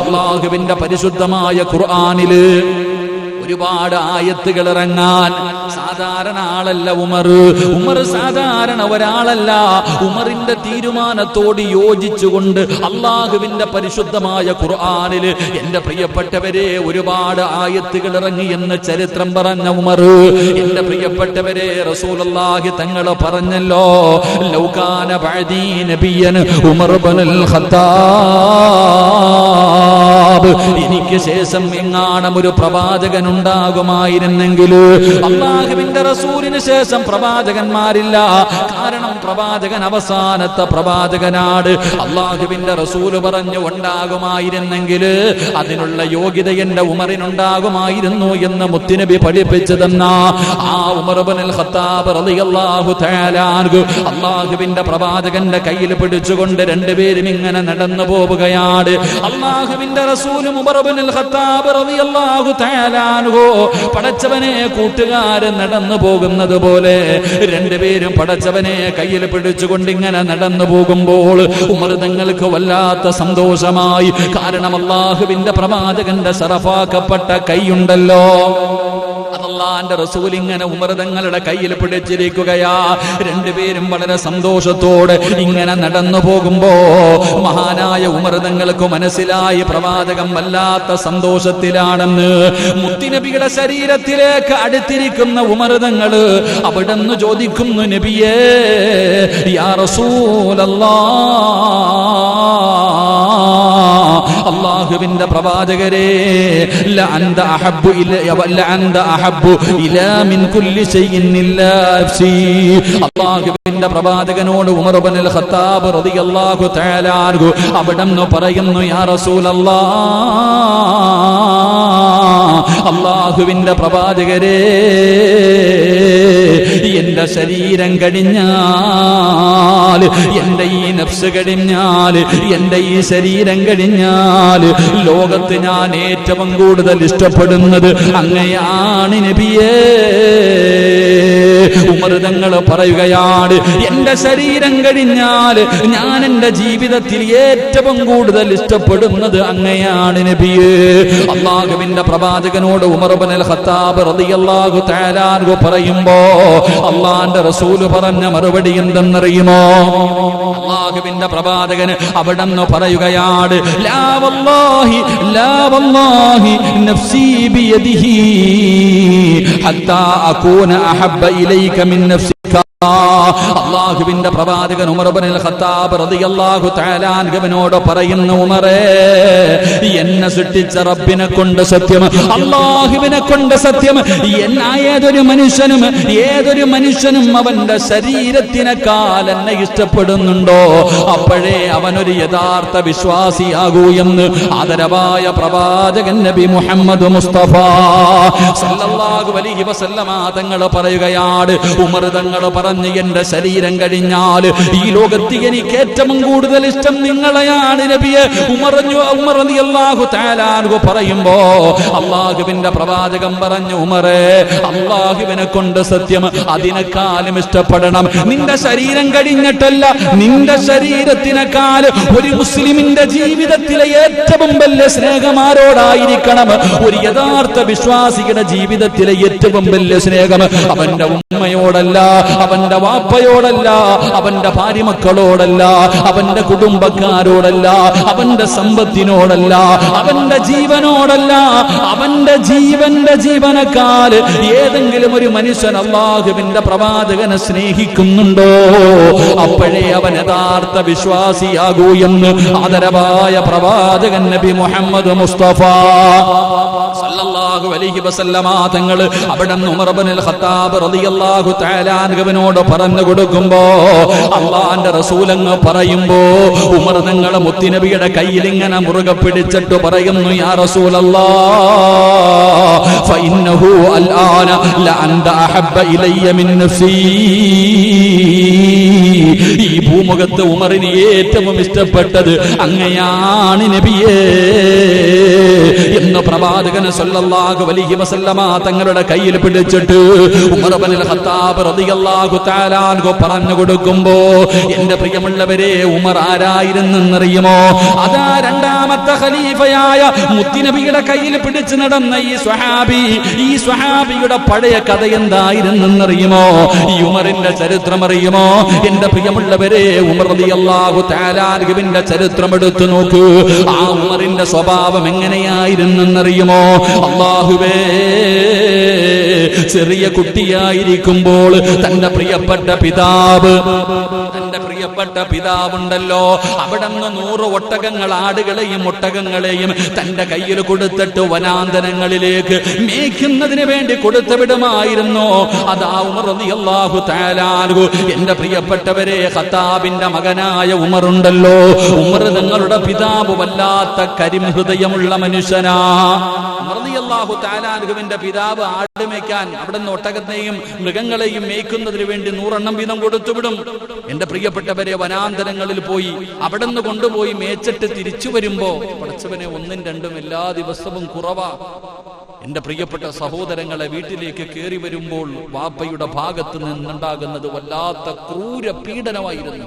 അള്ളാഹുവിന്റെ പരിശുദ്ധമായ ഖുർആനിൽ ഒരുപാട് ആയത്തുകൾ ഇറങ്ങാൻ സാധാരണ ആളല്ല ഉമർ. ഉമർ സാധാരണ ഒരാളല്ല. ഉമറിന്റെ തീരുമാനത്തോട് യോജിച്ചുകൊണ്ട് അള്ളാഹുവിന്റെ പരിശുദ്ധമായ ഖുർആാനിൽ എന്റെ പ്രിയപ്പെട്ടവരെ ഒരുപാട് ആയത്തുകൾ ഇറങ്ങി എന്ന് ചരിത്രം പറഞ്ഞ ഉമർ. എന്റെ പ്രിയപ്പെട്ടവരെ റസൂലുള്ളാഹി തങ്ങൾ പറഞ്ഞല്ലോ ലൗകാന ഉമർ ഖത്താബ്. എനിക്ക് ശേഷം എങ്ങാണം ഒരു പ്രവാചകൻ ഉണ്ടാകുമായിരുന്നെങ്കിൽ അള്ളാഹുവിന്റെ റസൂലിന് ശേഷം പ്രവാചകന്മാരില്ല. കാരണം പ്രവാചകൻ അവസാനത്തെ പ്രവാചകനാണ്. അള്ളാഹുവിന്റെ റസൂൽ പറഞ്ഞു ഉണ്ടാകുമായിരുന്നെങ്കിൽ അതിനുള്ള യോഗ്യത എന്റെ ഉമറിനുണ്ടാകുമായിരുന്നു എന്ന് മുത്തുനബി പഠിപ്പിച്ചതെന്ന. ആ ഉമർബനിൽ ഖത്താബ് റളിയല്ലാഹു അള്ളാഹുവിന്റെ പ്രവാചകന്റെ കയ്യിൽ പിടിച്ചുകൊണ്ട് രണ്ടുപേരും ഇങ്ങനെ നടന്നു പോവുകയാണ്. അള്ളാഹുവിന്റെ റസൂലും ഖത്താബ് റളിയല്ലാഹു അൻഹു പടച്ചവനെ കൂട്ടുകാരൻ നടന്നു പോകുന്നത് പോലെ രണ്ടുപേരും പടച്ചവനെ കയ്യിൽ പിടിച്ചുകൊണ്ട് ഇങ്ങനെ നടന്നു പോകുമ്പോൾ ഉമർ തങ്ങൾക്ക് വല്ലാത്ത സന്തോഷമായി. കാരണം അള്ളാഹുവിന്റെ പ്രവാചകന്റെ സറഫാക്കപ്പെട്ട കൈയുണ്ടല്ലോ. അതല്ലാന്റെ റസൂൽ ഇങ്ങനെ ഉമർതങ്ങളുടെ കയ്യിൽ പിടിച്ചിരിക്കുകയാ. രണ്ടുപേരും വളരെ സന്തോഷത്തോടെ ഇങ്ങനെ നടന്നു പോകുമ്പോ മഹാനായ ഉമർതങ്ങൾക്ക് മനസ്സിലായി. പ്രവാചകം വല്ലാത്ത സന്തോഷത്തിലാണെന്ന് മുത്തിനബിയുടെ ശരീരത്തിലേക്ക് അടുത്തിരിക്കുന്ന ഉമർതങ്ങൾ അവിടെന്ന് ചോദിക്കുന്നു നബിയേ യാ റസൂലല്ലാ ഇല്ലാ പ്രവാചകരെ അള്ളാഹുവിന്റെ പ്രവാചകനോട് ഉമർ ഇബ്നുൽ ഖത്താബ് റളിയല്ലാഹു തആല പറയുന്നു യാ റസൂലല്ലാഹ് അള്ളാഹുവിന്റെ പ്രവാചകരെ എന്റെ ശരീരം കഴിഞ്ഞാൽ എന്റെ ഈ നഫ്സ് കഴിഞ്ഞാൽ എന്റെ ഈ ശരീരം കഴിഞ്ഞാൽ ലോകത്ത് ഞാൻ ഏറ്റവും കൂടുതൽ ഇഷ്ടപ്പെടുന്നത് അങ്ങയാണ് നബിയേ. ഉമർ തങ്ങൾ പറയുകയാണ് എന്റെ ശരീരം കഴിഞ്ഞാൽ ഞാൻ എന്റെ ജീവിതത്തിൽ ഏറ്റവും കൂടുതൽ ഇഷ്ടപ്പെടുന്നത് അങ്ങയാണ് നബിയേ. അള്ളാഹുവിന്റെ പ്രവാചകനോട് ഉമർ ബനൽ ഖത്താബ് റളിയല്ലാഹു തആല അൻഹു പറയുമ്പോ അള്ളാന്റെ റസൂൽ പറഞ്ഞ മറുപടി എന്തെന്നറിയുമോ? അള്ളാഹുവിന്റെ പ്രവാചകന് അവിടെ നിന്ന് പറയുകയാണ് ലാ വല്ലാഹി ലാ വല്ലാഹി നഫ്സി ബിയദിഹി ഹത്താ അകൂന അഹബ്ബ ഇലൈക മിൻ നഫ്സിക അള്ളാഹുവിന്റെ പ്രവാചകൻ ഉമർബനിൽ ഖത്താബ് റളിയല്ലാഹു തആല അൻഹുവിനോട് പറയുന്നു ഉമറേ എന്നെ സൃഷ്ടിച്ച റബ്ബിനെ കൊണ്ട് സത്യം അള്ളാഹുവിനെ കൊണ്ട് സത്യം എന്ന ഏതൊരു മനുഷ്യനും ഏതൊരു മനുഷ്യനും അവന്റെ ശരീരത്തിനേക്കാൾ എന്നെ ഇഷ്ടപ്പെടുന്നുണ്ടോ? അപ്പോഴേ അവനൊരു യഥാർത്ഥ വിശ്വാസിയാകൂ എന്ന് ആദരവായ പ്രവാചകൻ നബി മുഹമ്മദ് മുസ്തഫ സല്ലല്ലാഹു അലൈഹി തങ്ങൾ പറയുകയാണ് ഉമർ തങ്ങൾ പറഞ്ഞ് എന്റെ ശരീരം കഴിഞ്ഞാൽ ഈ ലോകത്ത് എനിക്ക് ഏറ്റവും കൂടുതൽ ഇഷ്ടം നിങ്ങളെയാണ് നബിയെ. ഉമറഞ്ഞു ഉമർ അള്ളാഹു തആല അൻഹു പറയുമ്പോ അള്ളാഹുവിന്റെ പ്രവാചകം പറഞ്ഞു ഉമറേ അള്ളാഹുവിനെ കൊണ്ട് സത്യം അതിനെക്കാളും ഇഷ്ടപ്പെടണം. നിന്റെ ശരീരം കഴിഞ്ഞിട്ടല്ല നിന്റെ ശരീരത്തിനേക്കാൾ ഒരു മുസ്ലിമിന്റെ ജീവിതത്തിലെ ഏറ്റവും വലിയ സ്നേഹമാരോടായിരിക്കണം. ഒരു യഥാർത്ഥ വിശ്വാസിയുടെ ജീവിതത്തിലെ ഏറ്റവും വലിയ സ്നേഹം അവന്റെ ഉമ്മയോടല്ല അവന്റെ വാപ്പയോടല്ല അവന്റെ ഭാര്യ മക്കളോടല്ല അവന്റെ കുടുംബക്കാരോടല്ല അവന്റെ സമ്പത്തിനോടല്ല അവന്റെ ജീവനോടല്ല അവന്റെ ജീവന്റെ ജീവനക്കാൽ ഏതെങ്കിലും ഒരു മനുഷ്യൻ അള്ളാഹുവിന്റെ പ്രവാചകനെ സ്നേഹിക്കുന്നുണ്ടോ? അപ്പോഴേ അവൻ യഥാർത്ഥ വിശ്വാസിയാകൂ എന്ന് ആദരവായ പ്രവാചകൻ നബി മുഹമ്മദ് മുസ്തഫ സല്ലല്ലാഹു അലൈഹി വസല്ലമ തങ്ങൾ അവിടെ നിന്ന് റളിയല്ലാഹു അൻഹുവിനോട് പറഞ്ഞു കൊടുക്കുമ്പോ അള്ളാന്റെ റസൂലങ്ങ് പറയുമ്പോ ഉമർ നിങ്ങളെ മുത്തിനബിയുടെ കയ്യിൽ ഇങ്ങനെ മുറുകെ പിടിച്ചിട്ട് പറയുന്നു യാ റസൂലല്ലാ അൽആന ലഅന്ത അഹബ്ബ ഇലയ്യ മിൻ നഫ്സി. ഈ ഭൂമുഖത്ത് ഉമറിന് ഏറ്റവും ഇഷ്ടപ്പെട്ടത് അങ്ങയാണ് നബിയേ എന്ന് പ്രവാചകന് സല്ലല്ലാഹു അലൈഹി വസല്ലമ തങ്ങളുടെ കയ്യിൽ പിടിച്ചിട്ട് ഉമർ ഇബ്നുൽ ഖത്താബ് റളിയല്ലാഹു തആല പറഞ്ഞു കൊടുക്കുമ്പോൾ എന്റെ പ്രിയമുള്ളവരെ ഉമർ ആരായിരുന്നെന്നറിയുമോ? അതാ രണ്ടാമത്തെ ഖലീഫയായ മുത്തിനബിയുടെ കയ്യിൽ പിടിച്ചു നടന്ന ഈ സ്വഹാബി ഈ സ്വഹാബിയുടെ പഴയ കഥ എന്തായിരുന്നെന്നറിയുമോ? ഈ ഉമറിന്റെ ചരിത്രം അറിയുമോ എന്റെ പ്രിയമുള്ളവരെ ഉമർ അള്ളാഹു താലാൻഹുവിന്റെ ചരിത്രം എടുത്തു നോക്കൂ. ആ ഉമറിന്റെ സ്വഭാവം എങ്ങനെയായിരുന്നെന്നറിയുമോ? അള്ളാഹുവേ ചെറിയ കുട്ടിയായിരിക്കുമ്പോൾ തന്റെ പ്രിയപ്പെട്ട പിതാവ് പ്രിയപ്പെട്ട പിതാവുണ്ടല്ലോ. അവിടെ നൂറ് ഒട്ടകങ്ങൾ ആടുകളെയും ഒട്ടകങ്ങളെയും തന്റെ കയ്യിൽ കൊടുത്തിട്ട് വനാന്തരങ്ങളിലേക്ക് മേയ്ക്കുന്നതിന് വേണ്ടി കൊടുത്തു വിടുമായിരുന്നു. അതാ ഉമർഹു താലാകു എന്റെ പ്രിയപ്പെട്ടവരെ ഹത്താബിന്റെ മകനായ ഉമറുണ്ടല്ലോ. ഉമർ നിങ്ങളുടെ പിതാവ് വല്ലാത്ത കരിം ഹൃദയമുള്ള മനുഷ്യനാ റളിയല്ലാഹു തആലാഹുവിന്റെ പിതാവ് ആട് മേക്കാൻ അവിടെ നിന്ന് ഒട്ടകത്തെയും മൃഗങ്ങളെയും മേയ്ക്കുന്നതിന് വേണ്ടി നൂറെണ്ണം വീതം കൊടുത്തുവിടും എന്റെ പ്രിയപ്പെട്ടവരെ വനാന്തരങ്ങളിൽ പോയി അവിടെ നിന്ന് കൊണ്ടുപോയി മേച്ചിട്ട് തിരിച്ചു വരുമ്പോ പഠിച്ചവനെ ഒന്നും രണ്ടും എല്ലാ ദിവസവും കുറവാ. എന്റെ പ്രിയപ്പെട്ട സഹോദരങ്ങളെ വീട്ടിലേക്ക് കയറി വരുമ്പോൾ വാപ്പയുടെ ഭാഗത്ത് നിന്നുണ്ടാകുന്നത് വല്ലാത്ത ക്രൂര പീഡനമായിരുന്നു.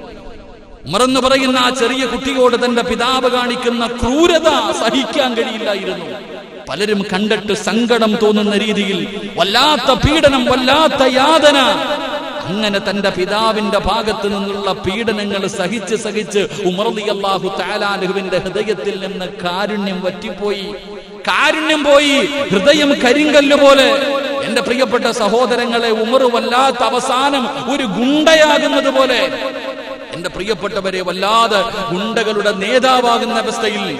ഉമറെന്ന് പറയുന്ന ആ ചെറിയ കുട്ടിയോട് തന്റെ പിതാവ് കാണിക്കുന്ന ക്രൂരത സഹിക്കാൻ കഴിയില്ലായിരുന്നു. പലരും കണ്ടിട്ട് സങ്കടം തോന്നുന്ന രീതിയിൽ വല്ലാത്ത പീഡനം വല്ലാത്ത യാതന അങ്ങനെ തന്റെ പിതാവിന്റെ ഭാഗത്ത് നിന്നുള്ള പീഡനങ്ങൾ സഹിച്ച് സഹിച്ച് ഉമർദി അള്ളാഹു താലാലുവിന്റെ ഹൃദയത്തിൽ നിന്ന് കാരുണ്യം വറ്റിപ്പോയി. കാരുണ്യം പോയി. ഹൃദയം കരിങ്കല്ല് പോലെ. എന്റെ പ്രിയപ്പെട്ട സഹോദരങ്ങളെ ഉമർ വല്ലാത്ത അവസാനം ഒരു ഗുണ്ടയാകുന്നത് പോലെ. എന്റെ പ്രിയപ്പെട്ടവരെ വല്ലാതെ ഗുണ്ടകളുടെ നേതാവാകുന്ന അവസ്ഥയിൽ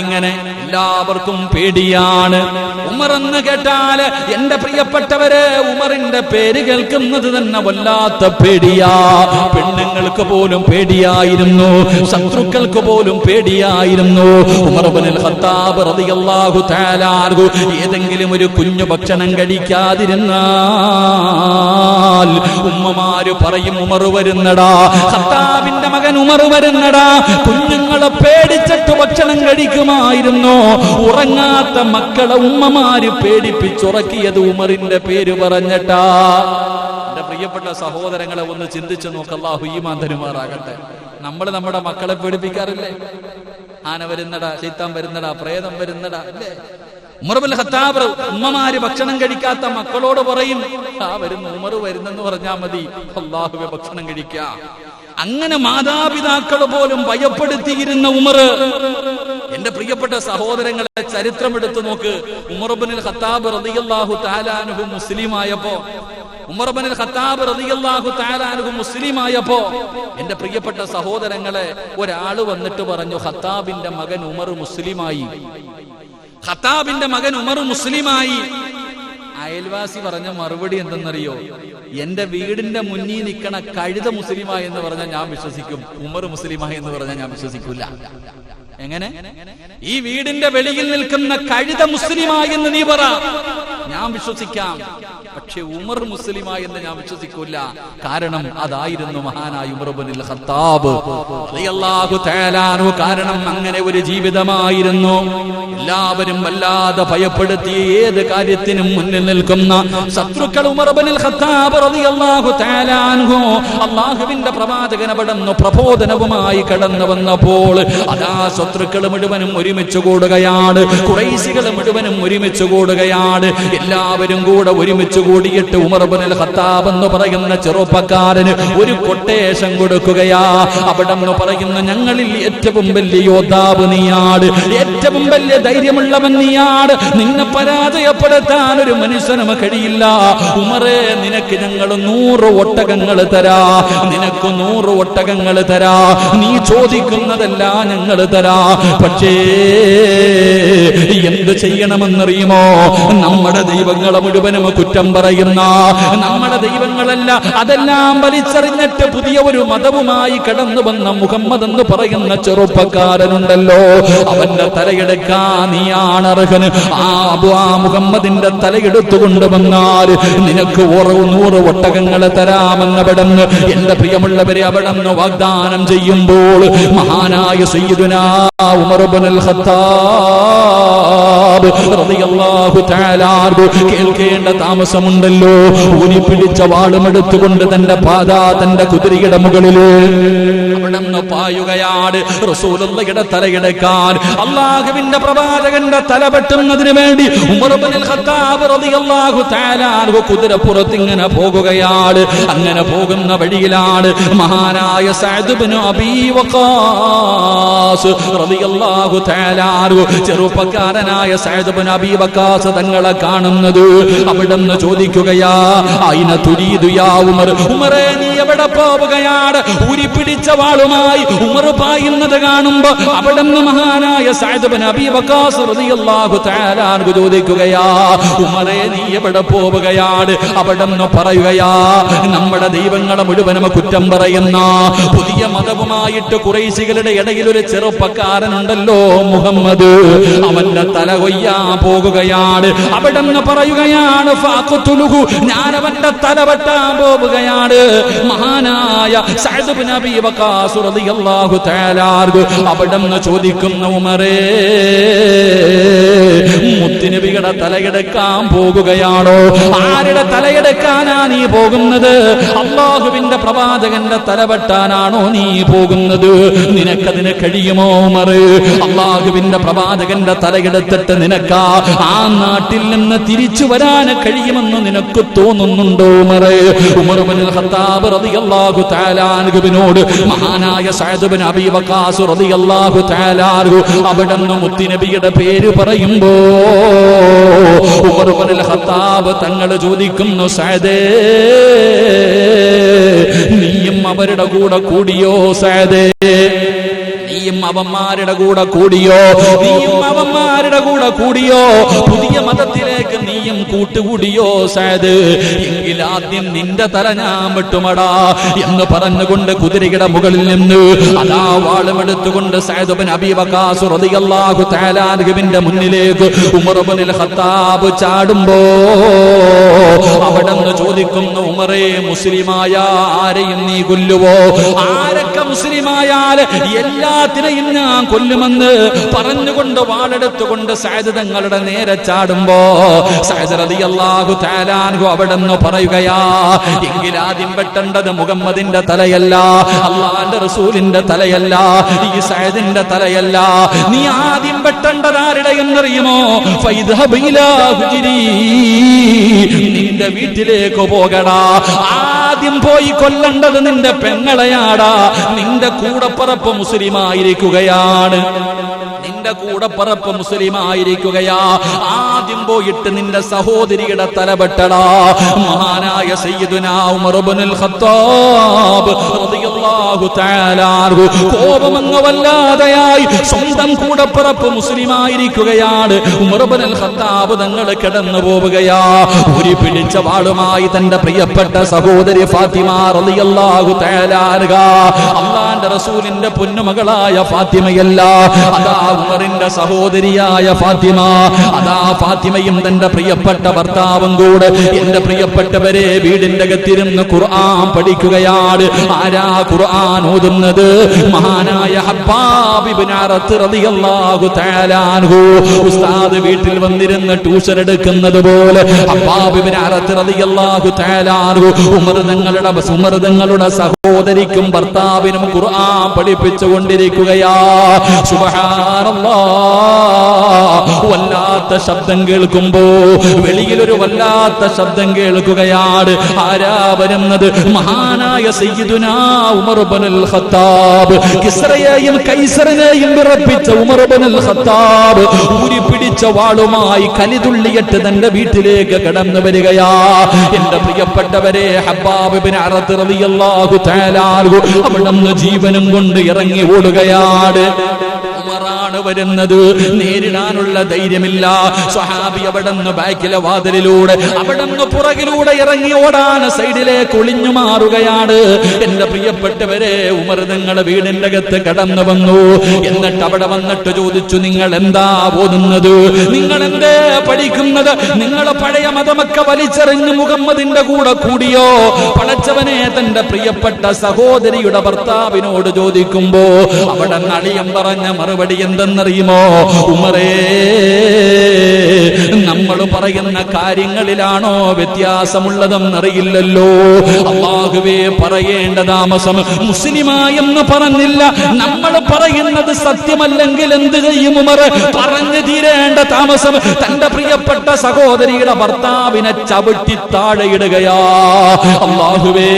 ഇങ്ങനെ എല്ലാവർക്കും പേടിയാണ്. ഉമർ എന്ന് കേട്ടാൽ എന്റെ പ്രിയപ്പെട്ടവരെ ഉമറിന്റെ പേര് കേൾക്കുന്നത് തന്നെ വല്ലാത്ത പേടിയാ. പെണ്ണുങ്ങൾക്ക് പോലും പേടിയായിരുന്നു ശത്രുക്കൾക്ക് പോലും പേടിയായിരുന്നു. ഉമർ ഇബ്നുൽ ഖത്താബ് ഏതെങ്കിലും ഒരു കുഞ്ഞു ഭക്ഷണം കഴിക്കാതിരുന്നാൽ ഉമ്മമാര് പറയും ഉമർ വരുന്നടാ. ഖത്താബിന്റെ മകൻ ഉമർ വരുന്നടാ. കുഞ്ഞുങ്ങളെ പേടിച്ചിട്ട് ഭക്ഷണം കഴിക്കുമായിരുന്നു. ഉറങ്ങാത്ത മക്കളെ ഉമ്മമാര് പേടിപ്പിച്ചുറക്കിയത് ഉമറിന്റെ പേര് പറഞ്ഞിട്ടാ. എന്റെ പ്രിയപ്പെട്ട സഹോദരങ്ങളെ ഒന്ന് ചിന്തിച്ചു നോക്ക് അല്ലാഹു ഈമാൻ തരുമാറാകട്ടെ. നമ്മൾ നമ്മുടെ മക്കളെ പേടിപ്പിക്കാറില്ലേ? ആന വരുന്നടാ ചൈത്താൻ വരുന്നടാ പ്രേതം വരുന്നടാ അല്ലേ? ഉമർബുൽ ഖത്താബ് ഉമ്മമാര് ഭക്ഷണം കഴിക്കാത്ത മക്കളോട് പറയും ആ വരുന്ന ഉമർ വരുന്നെന്ന് പറഞ്ഞാ മതി. അള്ളാഹുവെ ഭക്ഷണം കഴിക്കാം. അങ്ങനെ മാതാപിതാക്കൾ പോലും ഭയപ്പെടുത്തിയിരുന്ന ഉമർ. എന്റെ പ്രിയപ്പെട്ട സഹോദരങ്ങളെ ചരിത്രം എടുത്തു നോക്ക്. ഉമർബുൽ ഖത്താബ് റളിയല്ലാഹു മുസ്ലിം മുസ്ലിമായപ്പോ. ഉമർബനിൽ ഖത്താബ് റളിയല്ലാഹു മുസ്ലിം മുസ്ലിമായപ്പോ. എന്റെ പ്രിയപ്പെട്ട സഹോദരങ്ങളെ ഒരാൾ വന്നിട്ട് പറഞ്ഞു ഖത്താബിന്റെ മകൻ ഉമർ മുസ്ലിമായി. ഖത്താബിന്റെ മകൻ ഉമർ മുസ്ലിമായി. അയൽവാസി പറഞ്ഞ മറുപടി എന്തെന്നറിയോ? എന്റെ വീടിന്റെ മുന്നിൽ നിൽക്കണ കഴുത മുസ്ലിമായി എന്ന് പറഞ്ഞാൽ ഞാൻ വിശ്വസിക്കും. ഉമർ മുസ്ലിമായി എന്ന് പറഞ്ഞാൽ ഞാൻ വിശ്വസിക്കൂല. എങ്ങനെ? ഈ വീടിന്റെ വെളിയിൽ നിൽക്കുന്ന കഴുത മുസ്ലിമായെന്ന് നീ പറ. ഞാൻ വിശ്വസിക്കാം. പക്ഷെ ഉമർ മുസ്ലിമായെന്ന് ഞാൻ വിശ്വസിക്കൂല. കാരണം അതായിരുന്നു മഹാനായ ഉമർബുനിൽ ഖത്താബ് കാരണം അങ്ങനെ ഒരു ജീവിതമായിരുന്നു. എല്ലാവരും വല്ലാതെ ഭയപ്പെടുത്തി ഏത് കാര്യത്തിനും മുന്നിൽ നിൽക്കുന്ന ശത്രുക്കൾ ഉമർബനിൽ ഖത്താബ് അള്ളാഹുവിന്റെ പ്രവാചകൻ പ്രബോധനവുമായി കടന്നു വന്നപ്പോൾ അതാ ശത്രുക്കൾ മുഴുവനും ഒരുമിച്ച് കൂടുകയാണ്. കുറൈശികൾ മുഴുവനും ഒരുമിച്ച് കൂടുകയാണ്. എല്ലാവരും കൂടെ ഒരുമിച്ച് കൂടിയിട്ട് ഉമർബുനൽ ഹത്താബ് എന്ന് പറയുന്ന ചെറുപ്പക്കാരന് ഒരു കൊട്ടേഷൻ കൊടുക്കുകയാ. അവിടെ എന്ന് പറയുന്ന ഞങ്ങളിൽ ഏറ്റവും വലിയ യോദ്ധാവ് നീയാട്. ഏറ്റവും വലിയ ധൈര്യമുള്ളവൻ നീയാണ് നിന്നെ പരാജയപ്പെടുത്താൻ ഒരു മനുഷ്യനും കഴിയില്ല. ഉമറേ നിനക്ക് ഞങ്ങൾ നൂറ് ഒട്ടകങ്ങൾ തരാ. നിനക്ക് നൂറ് ഒട്ടകങ്ങൾ തരാ. നീ ചോദിക്കുന്നതല്ല ഞങ്ങൾ തരാ. പക്ഷേ എന്ത് ചെയ്യണമെന്നറിയുമോ? നമ്മുടെ ദൈവങ്ങളെ മുഴുവനും കുറ്റം പറയുന്ന നമ്മുടെ ദൈവങ്ങളല്ല അതെല്ലാം വലിച്ചെറിഞ്ഞിട്ട് പുതിയ ഒരു മതവുമായി കടന്നു വന്ന മുഹമ്മദ് എന്ന് പറയുന്ന ചെറുപ്പക്കാരനുണ്ടല്ലോ. അവന്റെ തലയെടുക്കാ നീയാണ് അർഹന് ആ ആ മുഹമ്മദിന്റെ തലയെടുത്തു കൊണ്ടുവന്നാൽ നിനക്ക് ഉറവ് നൂറ് ഒട്ടകങ്ങൾ തരാമെന്നവിടന്ന് എന്റെ പ്രിയമുള്ളവരെ അവിടന്ന് വാഗ്ദാനം ചെയ്യുമ്പോൾ മഹാനായ സയ്യിദുനാ ഉമർ ഇബ്നുൽ ഖത്താബ് റളിയല്ലാഹു തആല കേൾക്കേണ്ട താമസമുണ്ടല്ലോ. ഊനി പിടിച്ച വാളും എടുത്തുകൊണ്ട് തന്റെ പാത തന്റെ കുതിരയുടെ മുകളിൽ അവിടുന്ന് പായുകയാണ്. റസൂലുള്ളയുടെ തലയെടുക്കാൻ അള്ളാഹുവിന്റെ പ്രവാചകന്റെ തല പെട്ടുന്നതിന് വേണ്ടി ഉമർ ഇബ്നുൽ ഖത്താബ് റളിയല്ലാഹു തആല കുതിര കുതിരപ്പുറത്ത് ഇങ്ങനെ പോകുകയാണ്. അങ്ങനെ പോകുന്ന വഴിയിലാണ് മഹാനായ സഅദ് ഇബ്നു അബീ വഖാസ് റളിയല്ലാഹു തആല ചെറുപ്പക്കാരനായ വഖാസ് തങ്ങളെ കാണുന്നത് അവിടുന്ന് ചോദിക്കുകയാ അയിന തുരീദു യാ ഉമർ? ഉമറേ നീ എവിടെ പോവുകയാണ്? ഊരി പിടിച്ച വാളുമായി ഉമർ പായുന്നത് കാണുമ്പോ അവിടുന്ന് മഹാനായ സഅദ് ഇബ്നു അബീ വഖാസ് റളിയല്ലാഹു തആല ചോദിക്കുകയാ ഉമറേ നീ എവിടെ പോവുകയാണ്? അവിടുന്ന് പറയുകയാ നമ്മുടെ ദൈവങ്ങളെ മുഴുവനും കുറ്റം പറയുന്ന പുതിയ മതവുമായിട്ട് കുറേശികളുടെ ഇടയിൽ ഒരു ചെറുപ്പക്കാരനുണ്ടല്ലോ മുഹമ്മദ്. അവന്റെ തല കൊയ്യാൻ പോകുകയാണ്. അവിടുന്ന് പറയുകയാണ് ഫാഖുതുലുഹു ഞാൻ അവന്റെ തല വെട്ടാൻ പോവുകയാണ്. മഹാനായ അൻഹു അവിടുന്ന് ചോദിക്കുന്ന ഉമറേ മുത്തുനബിയുടെ തലയെടുക്കാൻ പോകുകയാണോ? ആരുടെ തലയെടുക്കാനാ നീ പോകുന്നത്? അള്ളാഹുവിന്റെ പ്രവാചകന്റെ തലവെട്ടാനാണോ നീ പോകുന്നത്? നിനക്കതിന് കഴിയുമോ ഉമർ അള്ളാഹുവിന്റെ പ്രവാചകന്റെ തലയെടുത്തിട്ട് നിനക്കാ ആ നാട്ടിൽ നിന്ന് തിരിച്ചു വരാൻ കഴിയുമെന്ന് നിനക്ക് തോന്നുന്നുണ്ടോ മറ് ഉമർബിനുൽ ഖത്താബ് റളിയല്ലാഹു തആല മഹാനായ സഅദ് ബിൻ അബീ റളിയല്ലാഹു തആല പേര് പറയുമ്പോ ഉമർബിനുൽ ഖത്താബ് തങ്ങൾ ചോദിക്കുന്നു സഅദേ നീയും അവരുടെ കൂടെ കൂടിയോ സഅദേ? നീയും അവന്മാരുടെ കൂടെ കൂടിയോ? നീയും അവന്മാരുടെ കൂടെ കൂടിയോ? പുതിയ മതത്തിലേക്ക് നീയും കൂട്ടുകൂടിയോ സാദ്? എങ്കിൽ ആദ്യം നിന്റെ തല ഞാൻ വെട്ടുമടാ എന്ന് പറഞ്ഞുകൊണ്ട് കുതിരയുടെ മുകളിൽ നിന്ന് അതാ വാളുമെടുത്തുകൊണ്ട് സാദുബൻ അബീബക്കാസ് റളിയല്ലാഹു തആലാഹുവിന്റെ മുന്നിലേക്ക് ഉമർ ഇബ്നുൽ ഖത്താബ് ചാടുമ്പോ അവിടെന്ന് ചോദിക്കുന്നു ഉമറേ മുസ്ലിമായ ആരെയും നീ കൊല്ലുവോ? ആരൊക്കെ മുസ്ലിമായാൽ എല്ലാത്തിനെയും ഞാൻ കൊല്ലുമെന്ന് പറഞ്ഞുകൊണ്ട് വാളെടുത്തുകൊണ്ട് സൈദ് തങ്ങളുടെ നേരെ ചാടുമ്പോ സൈദ് റളിയല്ലാഹു തആലാൻഹു അവിടെന്ന് പറയുകയാ എങ്കിൽ ആദ്യം വെട്ടേണ്ടത് മുഹമ്മദിന്റെ തലയല്ല അള്ളാന്റെ റസൂലിന്റെ തലയല്ല ഈ സയദിന്റെ തലയല്ല. നീ ആദ്യം വെട്ടേണ്ടത് ആരുടെ എന്നറിയുമോ? ഫൈദ്ഹബ് ഇലാ ഹുജ്രി. നിന്റെ വീട്ടിലേക്ക് പോകടാ. ആദ്യം പോയി കൊല്ലേണ്ടത് നിന്റെ പെങ്ങളെയാടാ. നിന്റെ കൂടപ്പറപ്പ് മുസ്ലിമായിരിക്കുകയാണ്. നിന്റെ മുസ്ലിം ആയിരിക്കുകയാ ആദ്യം പോയിട്ട് നിന്റെ സഹോദരിയുടെ തലപെട്ടടാ മഹാനായ സയ്യിദുനാ ഉമർ ഖത്താബ് റളിയല്ലാഹു തആല അൻഹു. കോപമങ്ങ് വല്ലാതെയായി സ്വന്തം കൂടപ്പറപ്പ് മുസ്ലിമായിരിക്കുകയാണ്. ഉമർ ഇബ്നുൽ ഖത്താബ് തങ്ങൾ കിടന്നു പോവുകയാ. ഒരു പിടിച്ച വാളുമായി തന്റെ പ്രിയപ്പെട്ട സഹോദരി ഫാത്തിമ റളിയല്ലാഹു തആല അൻഹ. അള്ളാന്റെ റസൂലിന്റെ പൊന്നുമകളായ ഫാത്തിമയല്ല. അതാ ഉമറിന്റെ സഹോദരിയായ ഫാത്തിമ. അതാ ഫാത്തിമയും തന്റെ പ്രിയപ്പെട്ട ഭർത്താവും കൂടെ. എന്റെ പ്രിയപ്പെട്ടവരെ വീടിന്റെ അകത്തിരുന്ന് ഖുർആൻ പഠിക്കുകയാണ്. ആരാ ഖുർആൻ ഓതുന്നത് മഹാനായ ഉസ്താദ് വീട്ടിൽ വന്നിരുന്ന് ട്യൂഷൻ എടുക്കുന്നത് പോലെ ഹബ്ബാബ് ഇബ്നു അറത്ത് റളിയല്ലാഹു തആല അൻഹു. ഉമർ തങ്ങളുടെ സഹോദരിക്കും ഭർത്താവിനും ഖുർആൻ പഠിപ്പിച്ചു കൊണ്ടിരിക്കുകയാ. വല്ലാത്ത ശബ്ദം കേൾക്കുമ്പോ വെളിയിലൊരു വല്ലാത്ത ശബ്ദം കേൾക്കുകയാണ്. ആരാ വരുന്നത്? മഹാനായ സയ്യിദുനാ ഖത്താബ് കൈസറിനെയും ഖത്താബ് ഊരി പിടിച്ച വാളുമായി കലിതുള്ളിയിട്ട് തന്റെ വീട്ടിലേക്ക് കടന്നു വരികയാ. എന്റെ പ്രിയപ്പെട്ടവരെ ഹബ്ബാബ് ഇബ്നു അറത്ത് റളിയല്ലാഹു തആല അൻഹു അവിടുന്ന് ജീവനും കൊണ്ട് ഇറങ്ങി ഓടുകയാണ്. ഉമറാണ് വരുന്നത്. നേരിടാനുള്ള ധൈര്യമില്ല. സ്വഹാബി അവിടെ നിന്ന് ബാക്കിലെ വാതിലിലൂടെ അവിടെ നിന്ന് പുറകിലൂടെ ഇറങ്ങി ഓടാൻ സൈഡിലേക്ക് ഒളിഞ്ഞു മാറുകയാണ്. എന്റെ പ്രിയപ്പെട്ടവരെ ഉമർ നിങ്ങളെ വീടിന്റെ അകത്ത് കടന്നു വന്നു. എന്നിട്ട് അവിടെ വന്നിട്ട് ചോദിച്ചു നിങ്ങൾ എന്താ ഓതുന്നത്? നിങ്ങൾ എന്തേ പഠിക്കുന്നത്? നിങ്ങൾ പഴയ മതമൊക്കെ വലിച്ചെറിഞ്ഞ് മുഹമ്മദിന്റെ കൂടെ കൂടിയോ? പടച്ചവനെ തന്റെ പ്രിയപ്പെട്ട സഹോദരിയുടെ ഭർത്താവിനോട് ചോദിക്കുമ്പോ അവിടെ നളിയം പറഞ്ഞ മറുപടി മറുപടി എന്തെന്നറിയുമോ? ഉമറേ നമ്മൾ പറയുന്ന കാര്യങ്ങളിലാണോ വ്യത്യാസമുള്ളതെന്നറിയില്ലല്ലോ. അള്ളാഹുവേ പറയേണ്ട താമസം മുസ്ലിമായെന്ന് പറഞ്ഞില്ല. നമ്മൾ പറയുന്നത് സത്യമല്ലെങ്കിൽ എന്ത് ചെയ്യും ഉമർ പറഞ്ഞു തീരേണ്ട താമസം തന്റെ പ്രിയപ്പെട്ട സഹോദരിയുടെ ഭർത്താവിനെ ചവിട്ടി താഴെയിടുകയാ അള്ളാഹുവേ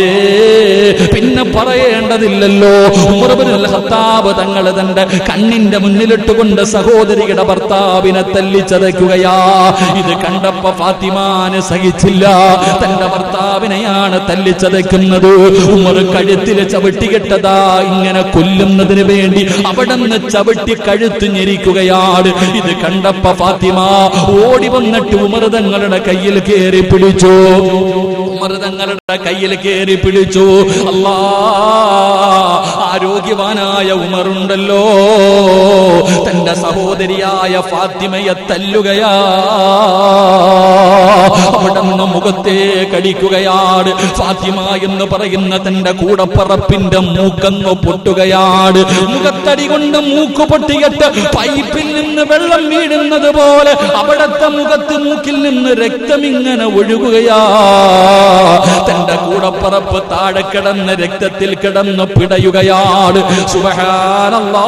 പിന്നെ പറയേണ്ടതില്ലല്ലോ. ഉമർ ഖത്താബ് തങ്ങൾ തന്റെ കണ്ണിന്റെ മുന്നിലിട്ടുകൊണ്ട് സഹോദരിയുടെ ഭർത്താവിനെ തല്ലിച്ചതയ്ക്കുകയാ. ഇത് കണ്ടപ്പോ ഫാത്തിമാന് സഹിച്ചില്ല. തന്റെ ഭർത്താവിനെയാണ് തല്ലിച്ചതയ്ക്കുന്നത്. ഉമർ കഴുത്തിൽ ചവിട്ടികെട്ടതാ ഇങ്ങനെ കൊല്ലുന്നതിന് വേണ്ടി അവിടെ നിന്ന് ചവിട്ടി കഴുത്ത് ഞെരിക്കുകയാണ്. ഇത് കണ്ടപ്പ ഫാത്തിമ ഓടി വന്നിട്ട് ഉമർ തങ്ങളുടെ കയ്യിൽ കയറി പിടിച്ചു. ഉമർ തങ്ങളുടെ കയ്യിൽ കയറി പിടിച്ചു. അല്ലാ ആരോഗ്യവാനായ ഉമറുണ്ടല്ലോ. തന്റെ സഹോദരിയായ ഫാത്തിമയെ തല്ലുകയാ. അവിടെ നിന്ന് മുഖത്തെ കടിക്കുകയാണ് ഫാത്തിമ എന്ന് പറയുന്ന തന്റെ കൂടപ്പറപ്പിന്റെ മൂക്കങ്ങ് പൊട്ടുകയാണ് മുഖത്തടി കൊണ്ട് മൂക്ക് പൊട്ടിയിട്ട് പൈപ്പിൽ നിന്ന് വെള്ളം വീഴുന്നത് പോലെ അവിടത്തെ മുഖത്ത് മൂക്കിൽ നിന്ന് രക്തം ഇങ്ങനെ ഒഴുകുകയാ. തന്റെ കൂടപ്പറപ്പ് താഴെ കിടന്ന് രക്തത്തിൽ കിടന്ന് പിടയുകയാണ് സുബഹാനല്ലാ.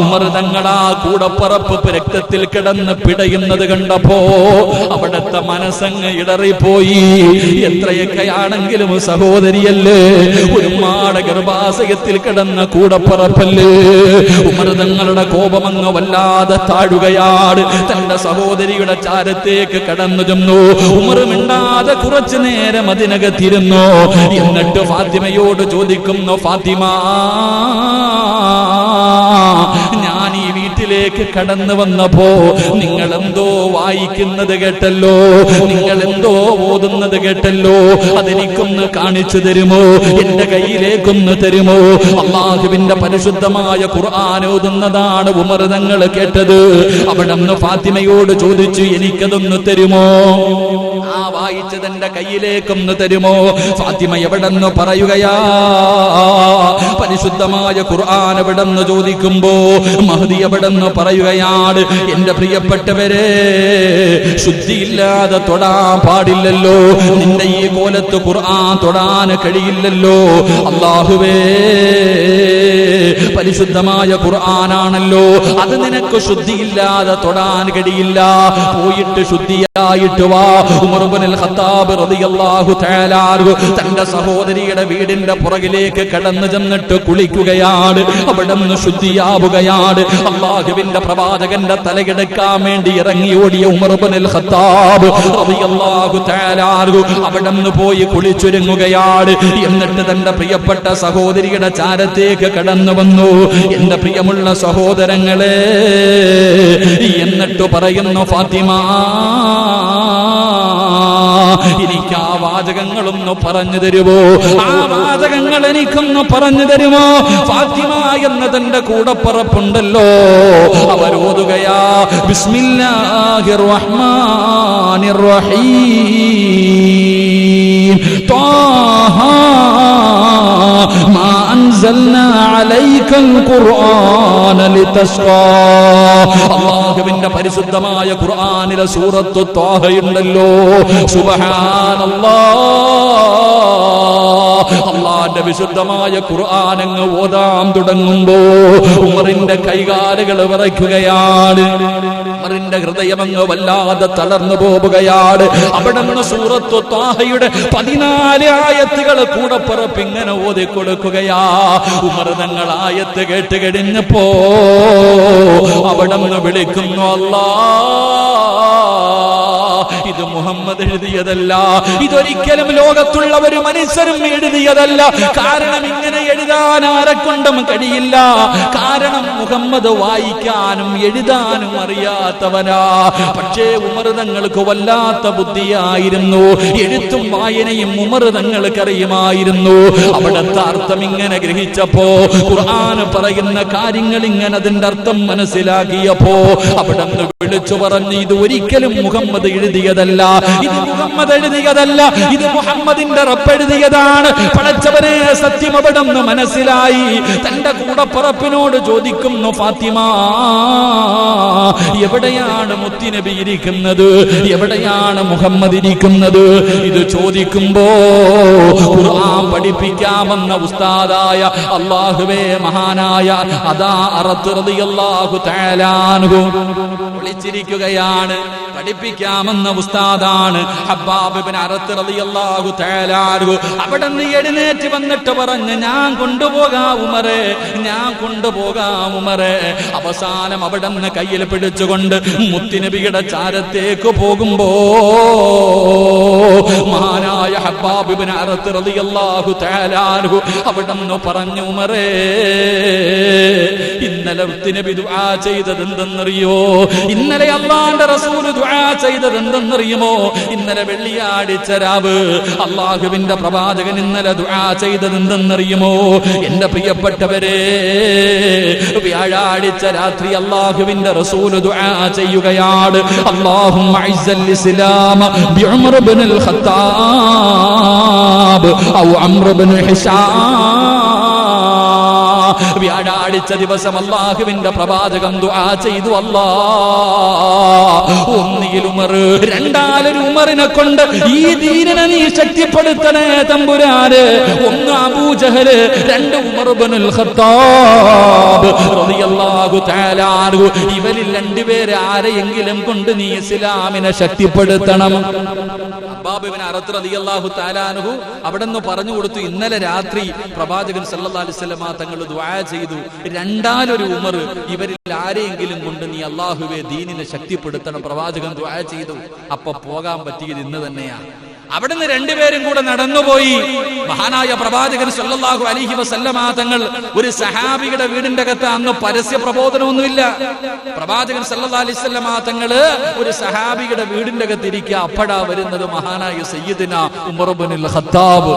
ഉമർ തങ്ങളാ കൂടപ്പറപ്പ് രക്തത്തിൽ കിടന്ന് പിടയുന്നത് കണ്ടപ്പോ അവിടത്തെ മനസ്സങ്ങ് ഇടറിപ്പോയി. എത്രയൊക്കെയാണെങ്കിലും സഹോദരിയല്ലേ ഒരു മാട ഗർഭാശയത്തിൽ കിടന്ന കൂടപ്പറപ്പല്ലേ. ഉമൃതങ്ങളുടെ കോപമങ്ങ് വല്ലാതെ താഴുകയാണ് തന്റെ സഹോദരിയുടെ ചാരത്തേക്ക് കടന്നു ചെന്നു. ഉമറുമിണ്ടാതെ കുറച്ചു നേരം അതിനകത്തിരുന്നു. എന്നിട്ട് ഫാത്തിമയോട് ചോദിക്കുന്നു ഫാത്തിമ ഈ കടന്നു വന്നപ്പോ നിങ്ങൾ എന്തോ വായിക്കുന്നത് കേട്ടല്ലോ? നിങ്ങൾ എന്തോ ഓതുന്നത് കേട്ടല്ലോ? അതെനിക്കൊന്ന് കാണിച്ചു തരുമോ? എന്റെ കയ്യിലേക്കൊന്ന് തരുമോ? അള്ളാഹുവിന്റെ പരിശുദ്ധമായ ഖുർആൻ ഓതുന്നതാണ് ഉമർ തങ്ങൾ കേട്ടത്. അവിടെ ഫാത്തിമയോട് ചോദിച്ചു എനിക്കതൊന്ന് തരുമോ? ആ വായിച്ചത് എന്റെ കയ്യിലേക്കൊന്ന് തരുമോ? ഫാത്തിമ എവിടെന്ന് പറയുകയാ? പരിശുദ്ധമായ ഖുർആൻ എവിടെന്ന് ചോദിക്കുമ്പോ മഹദി എവിടെന്ന് പറയുകയാണ്. എന്റെ പ്രിയപ്പെട്ടവരെ ശുദ്ധിയില്ലാതെ തൊടാൻ പാടില്ലല്ലോ. നിന്റെ ഈ കോലത്ത് ഖുർആൻ തൊടാൻ കഴിയില്ലല്ലോ. അള്ളാഹുവേ പരിശുദ്ധമായ ഖുർആനാണല്ലോ. അത് നിനക്ക് ശുദ്ധിയില്ലാതെ തൊടാൻ കഴിയില്ല. പോയിട്ട് ശുദ്ധിയായിട്ട് വാ. ഖത്താബ് റളിയല്ലാഹു തആല തന്റെ സഹോദരിയുടെ വീടിന്റെ പുറകിലേക്ക് കടന്നു ചെന്നിട്ട് കുളിക്കുകയാണ്. അവിടെ നിന്ന് ശുദ്ധിയാവുകയാണ് അള്ളാഹുവിന്റെ പ്രവാചകന്റെ തലയെടുക്കാൻ വേണ്ടി ഇറങ്ങി ഓടിയ ഉമർബുൽ ഖത്താബ് അവിടെ നിന്ന് പോയി കുളിച്ചൊരുങ്ങുകയാണ്. എന്നിട്ട് തന്റെ പ്രിയപ്പെട്ട സഹോദരിയുടെ ചാരത്തേക്ക് കടന്നു വന്നു. എന്റെ പ്രിയമുള്ള സഹോദരങ്ങളെ എന്നിട്ട് പറയുന്നു ഫാത്തിമ എനിക്ക് ആ വാചകങ്ങളൊന്ന് പറഞ്ഞു തരുമോ? ആ വാചകങ്ങൾ എനിക്കൊന്ന് പറഞ്ഞു തരുമോ? ഫാത്തിമ എന്ന തന്റെ കൂടപ്പറപ്പുണ്ടല്ലോ. അവരോതുകയാ ബിസ്മില്ലാഹിർ റഹ്മാനിർ റഹീം ത്വാഹ ما أنزلنا عليك القرآن لتشقى അള്ളാഹുവിന്റെ പരിശുദ്ധമായ ഖുർആനിലെ സൂറത്ത് ത്വാഹയുണ്ടല്ലോ സുബ്ഹാനല്ലാ അള്ളാന്റെ വിശുദ്ധമായ ഖുർആൻ അങ്ങ് ഓതാൻ തുടങ്ങുമ്പോ ഉമറിന്റെ കൈകാലുകൾ വിറയ്ക്കുകയാണ് ഉമറിന്റെ ഹൃദയമങ്ങ് വല്ലാതെ തളർന്നു പോവുകയാണ്. അവിടെ നിന്ന് സൂറത്ത് താഹയുടെ പതിനാല് ആയത്തുകൾ കൂടെ പിറപ്പിങ്ങനെ ഓതി കൊടുക്കുകയാ. ഉമർ തങ്ങൾ ആയത്ത് കേട്ട് കഴിഞ്ഞപ്പോ അവിടെ നിന്ന് വിളിക്കുന്നു അല്ലാ ഇത് മുഹമ്മദ് എഴുതിയതല്ല. ഇതൊരിക്കലും ലോകത്തുള്ള ഒരു മനുഷ്യരും എഴുതിയതല്ല. കാരണം ഇങ്ങനെ എഴുതാൻ ആരെക്കൊണ്ടും കഴിയില്ല. കാരണം മുഹമ്മദ് വായിക്കാനും എഴുതാനും അറിയാത്തവനാ. പക്ഷേ ഉമർ തങ്ങൾക്ക് വല്ലാത്ത ബുദ്ധിയായിരുന്നു. എഴുത്തും വായനയും ഉമർ തങ്ങൾക്ക് അറിയുമായിരുന്നു അവിടുത്തെ അർത്ഥം ഇങ്ങനെ ഗ്രഹിച്ചപ്പോ ഖുർആൻ പറയുന്ന കാര്യങ്ങൾ ഇങ്ങനെ അതിന്റെ അർത്ഥം മനസ്സിലാക്കിയപ്പോ അവിടെ വിളിച്ചു പറഞ്ഞു ഇത് ഒരിക്കലും മുഹമ്മദ് എഴുതിയതല്ല. ഇത് മുഹമ്മദ് എഴുതിയതല്ല. ഇത് മുഹമ്മദിന്റെ റബ്ബ് എഴുതിയതാണ്. പടച്ചവനെ സത്യം അവിടെ എത്തണമെന്ന് മനസ്സിലായി തന്റെ കൂടപ്പറപ്പിനോട് ചോദിക്കുന്നു ഫാത്തിമ എവിടെയാണ് മുത്തിനബി ഇരിക്കുന്നത്? എവിടെയാണ് മുഹമ്മദ് ഇരിക്കുന്നത്? ഇത് ചോദിക്കുമ്പോ ഖുർആൻ പഠിപ്പിക്കാമെന്ന ഉസ്താദായ അള്ളാഹുവേ മഹാനായ അതാ അറത്തുറതിയല്ലാഹു തആല അൻഹു വിളിച്ചിരിക്കുകയാണ്. പഠിപ്പിക്കാമെന്ന ഉസ്താദാണ് ഹബ്ബാബ് ഇബ്നു തേലാനു അവിടെ നിന്ന് എഴുന്നേറ്റ് വന്നിട്ട് പറഞ്ഞ് ഞാൻ കൊണ്ടുപോകാം ഉമറേ ഞാൻ കൊണ്ടുപോകാം ഉമറേ. അവസാനം അവിടെ നിന്ന് കയ്യിൽ പിടിച്ചുകൊണ്ട് മുത്തിനബിയുടെ ചാരത്തേക്ക് പോകുമ്പോ മഹാനായ ഹബ്ബാബ് ഇബ്നു അറത്ത് റളിയല്ലാഹു തആല അൻഹു അവിടെ നിന്ന് പറഞ്ഞു ഉമറേ ഇന്നലെ മുത്തിനബി ദുആ ചെയ്തത് എന്തെന്നറിയോ ഇന്നലെ അള്ളാന്റെ റസൂൽ ദുആ ചെയ്തത് എന്തെന്നറിയുമോ ഇന്നലെ വെള്ളിയാഴ്ച രാവ് അള്ളാഹുവിന്റെ പ്രവാചകൻ ഇന്നലെ ദുആ ചെയ്തത് എന്തെന്നറിയുമോ എന്റെ പ്രിയപ്പെട്ടവരെ വ്യാഴാഴ്ച രാത്രി അള്ളാഹുവിന്റെ റസൂൽ ദുആ ചെയ്യുകയാണ്. അല്ലാഹുമ്മ ഇബ്നുൽ ഖത്താബ് ഔ ഇബ്നു വ്യാഴാഴ്ച ദിവസം അള്ളാഹുവിന്റെ പ്രവാചകം ദുആ ചെയ്തു അല്ലാ. ഒന്നിയിൽ ഉമർ രണ്ടാലൊരു ഉമറിനെ കൊണ്ട് ഈ ദീനനെ നീ ശക്തിപ്പെടുത്തണേ തമ്പുരാന്. ഒന്ന് അബൂജഹൽ രണ്ട് ഉമർ ഇബ്നുൽ ഖത്താബ് തആല ഇവരിൽ രണ്ടുപേരെ ആരെയെങ്കിലും കൊണ്ട് നീ ഇസ്ലാമിനെ ശക്തിപ്പെടുത്തണം? അബ്ബാബിബിന് അറത്ത് റളിയല്ലാഹു തആല അൻഹു അവിടെ നിന്ന് പറഞ്ഞു കൊടുത്തു. ഇന്നലെ രാത്രി പ്രവാചകൻ വസല്ലമ തങ്ങൾ ദുആ ചെയ്തു. രണ്ടാലൊരു ഉമർ ഇവരിൽ ആരെയെങ്കിലും കൊണ്ട് നീ അള്ളാഹുവെ ദീനിനെ ശക്തിപ്പെടുത്തണം പ്രവാചകൻ ദുആ ചെയ്തു. അപ്പൊ പോകാൻ പറ്റിയത് ഇന്ന് തന്നെയാണ് അവിടുന്ന് രണ്ടുപേരും കൂടെ നടന്നുപോയി. മഹാനായ പ്രവാചകൻ സല്ലല്ലാഹു അലൈഹി വസല്ലമ തങ്ങൾ ഒരു സഹാബിയുടെ വീടിന്റെ അകത്ത് അന്ന് പരസ്യ പ്രബോധനമൊന്നുമില്ല. പ്രവാചകൻ സല്ലല്ലാഹു അലൈഹി വസല്ലമ തങ്ങൾ ഒരു സഹാബിയുടെ വീടിന്റെ അകത്ത് ഇരിക്കുക. അപ്പടാ വരുന്നത് മഹാനായ സയ്യിദിന ഉമർ ഇബ്നുൽ ഖത്താബ്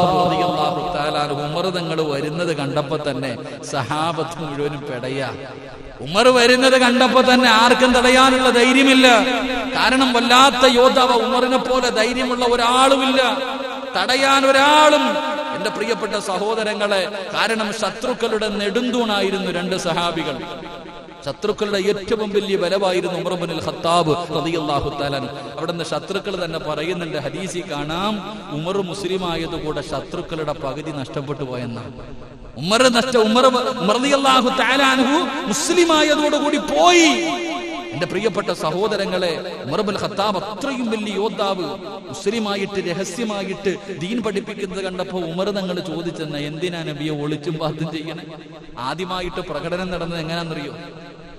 റളിയല്ലാഹു ഉമർ തങ്ങൾ വരുന്നത് കണ്ടപ്പോ തന്നെ സഹാബത്ത് മുഴുവനും പെടയ. ഉമർ വരുന്നത് കണ്ടപ്പോ തന്നെ ആർക്കും തടയാനുള്ള ധൈര്യമില്ല. കാരണം വല്ലാത്ത യോദ്ധാവ ഉമറിനെ പോലെ ധൈര്യമുള്ള ഒരാളുമില്ല. തടയാൻ ഒരാളും എന്റെ പ്രിയപ്പെട്ട സഹോദരങ്ങളെ കാരണം ശത്രുക്കളുടെ നെടുന്തൂണായിരുന്നു രണ്ട് സഹാബികൾ. ശത്രുക്കളുടെ ഏറ്റവും വലിയ ബലമായിരുന്നു ഉമർബുൽ ഖത്താബ് റളിയല്ലാഹു തആല അവിടെ നിന്ന് ശത്രുക്കൾ തന്നെ പറയുന്നുണ്ട് ഹദീസി കാണാം ഉമർ മുസ്ലിം ആയതുകൂടെ ശത്രുക്കളുടെ പകുതി നഷ്ടപ്പെട്ടു പോയെന്നാണ്. ഉമർ നഷ്ട ഉമർ ഉമർദിയല്ലാഹു തആലാൻഹു മുസ്ലിം ആയതോടുകൂടി പോയി. എന്റെ പ്രിയപ്പെട്ട സഹോദരങ്ങളെ ഉമർബുൽ ഖത്താബ് അത്രയും വലിയ യോദ്ധാവ് മുസ്ലിമായിട്ട് രഹസ്യമായിട്ട് ദീൻ പഠിപ്പിക്കുന്നത് കണ്ടപ്പോ ഉമർ തങ്ങൾ ചോദിച്ചെന്ന എന്തിനാ നബിയെ ഒളിച്ചും പാത്തും ചെയ്യണേ? ആദ്യമായിട്ട് പ്രകടനം നടന്നത് എങ്ങനെയാണെന്നറിയോ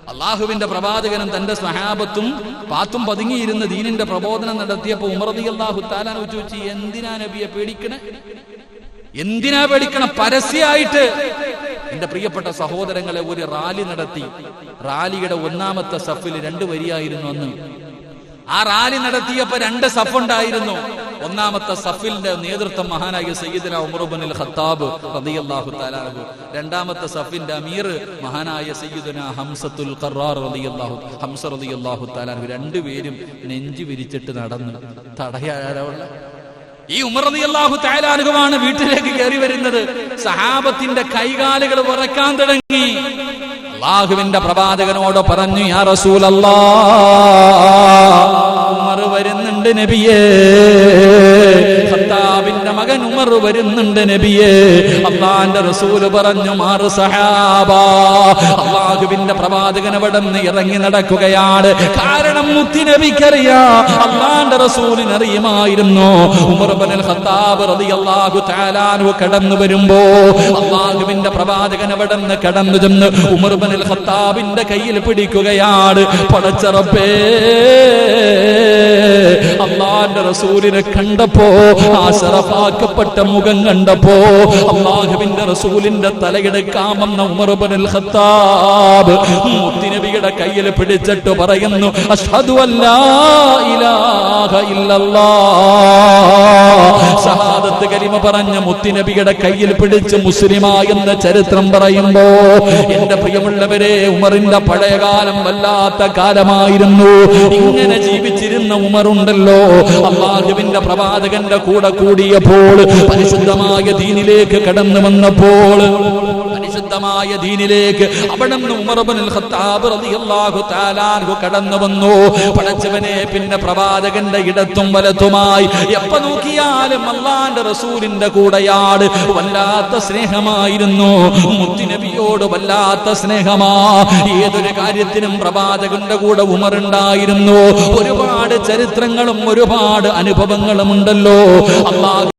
അള്ളാഹുവിന്റെ പ്രവാചകനും തന്റെ സഹാബത്തും പാത്തും പതുങ്ങിയിരുന്ന് ദീനിന്റെ പ്രബോധനം നടത്തിയപ്പോ ഉമർദി അള്ളാഹു താലാനോ ചോദിച്ചു എന്തിനാ നബിയെ പേടിക്കണേ? എന്തിനാ പേടിക്കണ? പരസ്യമായിട്ട്. എന്റെ പ്രിയപ്പെട്ട സഹോദരങ്ങളെ ഒരു റാലി നടത്തി. റാലിയുടെ ഒന്നാമത്തെ സഫിൽ രണ്ട് വരിയായിരുന്നു അന്ന്. ആ റാലി നടത്തിയപ്പോ രണ്ട് സഫ് ഉണ്ടായിരുന്നു ഒന്നാമത്തെ സഫിലിന്റെ നേതൃത്വം മഹാനായ സയ്യിദന ഉമറുബനിൽ ഖത്താബ് റളിയല്ലാഹു തആല രണ്ടാമത്തെ സഫിന്റെ അമീർ മഹാനായ സയ്യിദന ഹംസത്തുൽ ഖറാർ റളിയല്ലാഹു ഹംസ റളിയല്ലാഹു തആല അൻഹു. രണ്ടുപേരും നെഞ്ചു വിരിച്ചിട്ട് നടന്ന് തടയാനുള്ള. ഈ ഉമർ റളിയല്ലാഹു തആല അൻഹുവാണ് വീട്ടിലേക്ക് കയറി വരുന്നത്. സഹാബത്തിന്റെ കൈകാലുകൾ ഉറക്കാൻ തുടങ്ങി. അള്ളാഹുവിന്റെ പ്രവാചകനോട് പറഞ്ഞു യാ റസൂലല്ലാ ഉമർ വരുന്നുണ്ട് നബിയേ. ഖത്താബിന്റെ മകൻ ഉമർ വരുന്നുണ്ട് നബിയേ. അള്ളാന്റെ റസൂൽ പറഞ്ഞു മാറ് സഹാബ അള്ളാഹുവിന്റെ പ്രവാചകൻ അവിടെ നിന്ന് ഇറങ്ങി നടക്കുകയാണ്. കാരണം മുത്തി നബിക്കറിയാ അള്ളാന്റെ റസൂലിന് അറിയുമായിരുന്നു. ഉമർ ബനൽ ഖത്താബ് റളിയല്ലാഹു അൻഹു കടന്നു വരുമ്പോ അള്ളാഹുവിന്റെ പ്രവാചകൻ അവിടെ നിന്ന് കടന്നു ചെന്ന് ഉമർ ബനൽ ഖത്താബിന്റെ കയ്യിൽ പിടിക്കുകയാണ്. പടച്ചറപ്പേ അള്ളാന്റെ റസൂലിനെ കണ്ടപ്പോ ആ ശറഫാക്കപ്പെട്ട മുഖം കണ്ടപ്പോ അള്ളാഹുവിന്റെ റസൂലിന്റെ തലയെടുക്കാമെന്ന ഉമർ ബനൽ ഖത്താബ് മുത്തിനബിയുടെ കയ്യിൽ പിടിച്ചിട്ട് പറയുന്നു അഷ്ഹദു അല്ലാ ഇല്ലല്ലാഹ് കലിമ പറഞ്ഞ മുത്തിനബിയുടെ കയ്യിൽ പിടിച്ച് മുസ്ലിമായെന്ന ചരിത്രം പറയുമ്പോ എന്റെ പ്രിയമുള്ളവരെ ഉമറിന്റെ പഴയകാലം വല്ലാത്ത കാലമായിരുന്നു. ഇങ്ങനെ ജീവിച്ചിരുന്ന ഉമറുണ്ടല്ലോ. അള്ളാഹുവിന്റെ പ്രവാചകന്റെ കൂടെ കൂടിയപ്പോൾ പരിശുദ്ധമായ ദീനിലേക്ക് കടന്നു വന്നപ്പോൾ പരിശുദ്ധമായ ദീനിലേക്ക് കടന്നു വന്നു. പടച്ചവനെ പിന്നെ പ്രവാചകന്റെ ഇടത്തും വലത്തുമായി. എപ്പ നോക്കിയാലും അള്ളാന്റെ റസൂലിന്റെ കൂടെയാണ് വല്ലാത്ത സ്നേഹമായിരുന്നു. മുത്തുനബിയോട് വല്ലാത്ത സ്നേഹമാ. ഏതൊരു കാര്യത്തിനും പ്രവാചകന്റെ കൂടെ ഉമറുണ്ടായിരുന്നു ഒരുപാട് ചരിത്രങ്ങളും ഒരുപാട് അനുഭവങ്ങളും ഉണ്ടല്ലോ അള്ളാഹു